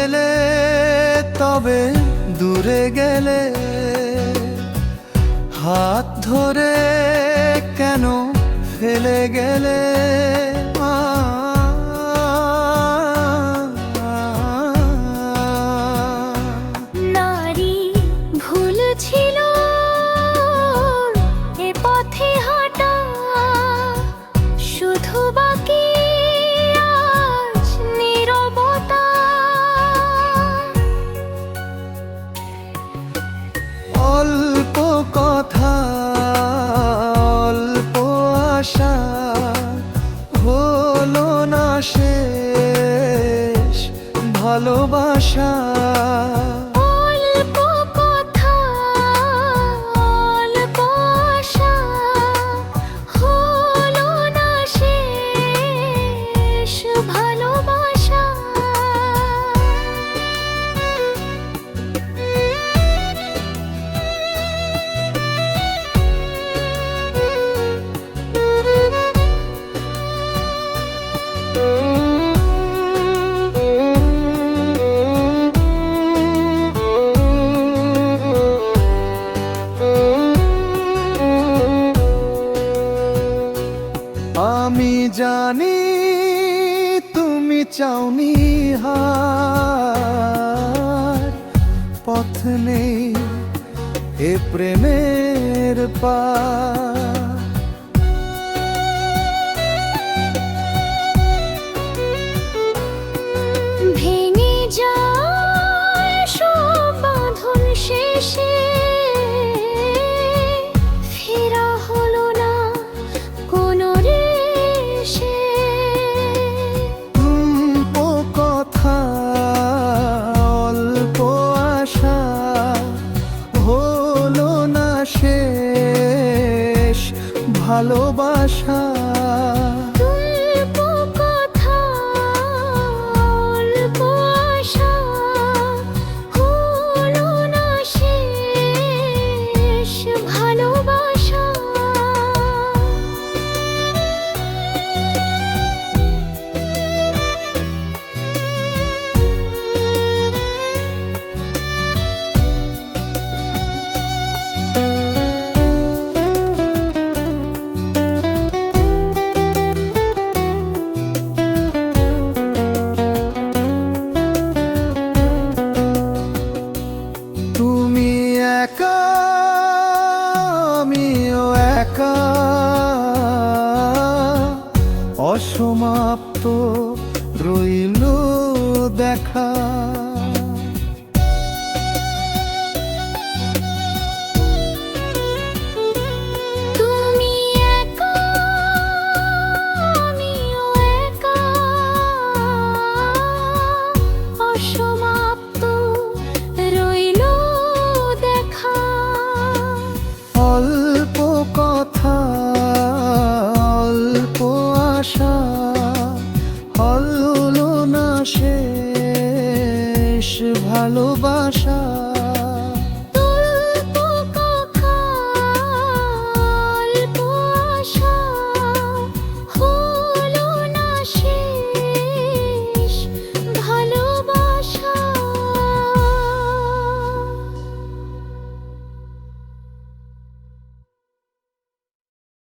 এলে তবে দূরে গেলে। হাত ধরে কেন ফেলে গেলে? ভালোবাসা। আমি জানি তুমি চাওনি হার। পথ নেই এ প্রেমের পা ভালোবাসা। একা আমিও একা। অসমাপ্ত রইল দেখা। তুমি শেষ ভালোবাসা